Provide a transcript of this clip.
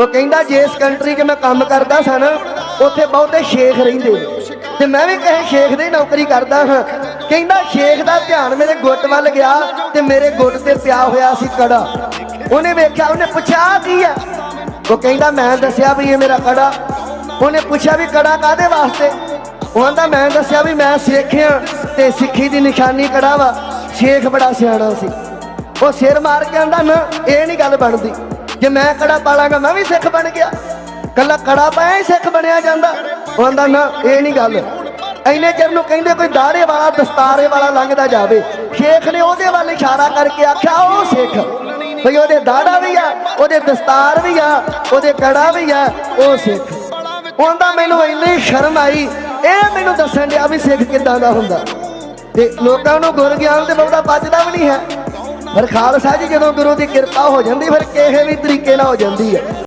ਉਹ ਕਹਿੰਦਾ ਜਿਸ ਕੰਟਰੀ 'ਚ ਮੈਂ ਕੰਮ ਕਰਦਾ ਸਾਂ ਨਾ, ਉੱਥੇ ਬਹੁਤੇ ਸ਼ੇਖ ਰਹਿੰਦੇ ਨੇ। ਤੇ ਮੈਂ ਵੀ ਕਹੇ ਸ਼ੇਖ ਦੀ ਨੌਕਰੀ ਕਰਦਾ ਹਾਂ। ਕਹਿੰਦਾ ਸ਼ੇਖ ਦਾ ਧਿਆਨ ਮੇਰੇ ਗੁੱਟ ਵੱਲ ਗਿਆ ਤੇ ਮੇਰੇ ਗੁੱਟ ਤੇ ਪਿਆ ਹੋਇਆ ਸੀ ਕੜਾ। ਉਹਨੇ ਵੇਖਿਆ, ਉਹਨੇ ਪੁੱਛਿਆ, ਆਹ ਕੀ ਆ ਉਹ ਕਹਿੰਦਾ, ਮੈਂ ਦੱਸਿਆ ਵੀ ਇਹ ਮੇਰਾ ਕੜਾ। ਉਹਨੇ ਪੁੱਛਿਆ ਵੀ ਕੜਾ ਕਾਦੇ ਵਾਸਤੇ? ਉਹ ਕਹਿੰਦਾ ਮੈਂ ਦੱਸਿਆ ਵੀ ਮੈਂ ਸਿੱਖ ਹਾਂ ਤੇ ਸਿੱਖੀ ਦੀ ਨਿਸ਼ਾਨੀ ਕੜਾ ਵਾ ਸ਼ੇਖ ਬੜਾ ਸਿਆਣਾ ਸੀ। ਉਹ ਸਿਰ ਮਾਰ ਕੇ ਆਂਦਾ ਨਾ, ਇਹ ਨਹੀਂ ਗੱਲ ਬਣਦੀ। ਜੇ ਮੈਂ ਕੜਾ ਪਾਲਾਂਗਾ, ਮੈਂ ਵੀ ਸਿੱਖ ਬਣ ਗਿਆ। ਕੱਲਾ ਕੜਾ ਪਾਇਆ ਹੀ ਸਿੱਖ ਬਣਿਆ ਜਾਂਦਾ। ਉਹ ਨਾ, ਇਹ ਨਹੀਂ ਗੱਲ। ਐਨੇ ਚਿਰ ਨੂੰ ਕਹਿੰਦੇ ਕੋਈ ਦਾੜੇ ਵਾਲਾ, ਦਸਤਾਰੇ ਵਾਲਾ ਲੰਘਦਾ ਜਾਵੇ। ਸ਼ੇਖ ਨੇ ਉਹਦੇ ਵੱਲ ਇਸ਼ਾਰਾ ਕਰਕੇ ਆਖਿਆ, ਉਹ ਸਿੱਖ। ਭਈ ਉਹਦੇ ਦਾੜਾ ਵੀ ਆ, ਉਹਦੇ ਦਸਤਾਰ ਵੀ ਆ, ਉਹਦੇ ਕੜਾ ਵੀ ਆ, ਉਹ ਸਿੱਖ। ਉਹਦਾ ਮੈਨੂੰ ਇੰਨੀ ਸ਼ਰਮ ਆਈ। ਇਹ ਮੈਨੂੰ ਦੱਸਣ ਡਿਆ ਵੀ ਸਿੱਖ ਕਿੱਦਾਂ ਦਾ ਹੁੰਦਾ। ਤੇ ਲੋਕਾਂ ਨੂੰ ਗੁਰ ਗਿਆਨ ਤੇ ਬਹੁਤਾ ਬਚਦਾ ਵੀ ਨਹੀਂ ਹੈ। ਫਿਰ ਖਾਲਸਾ ਜੀ ਜਦੋਂ ਗੁਰੂ ਦੀ ਕਿਰਪਾ ਹੋ ਜਾਂਦੀ, ਫਿਰ ਕਿਸੇ ਵੀ ਤਰੀਕੇ ਨਾਲ ਹੋ ਜਾਂਦੀ ਹੈ।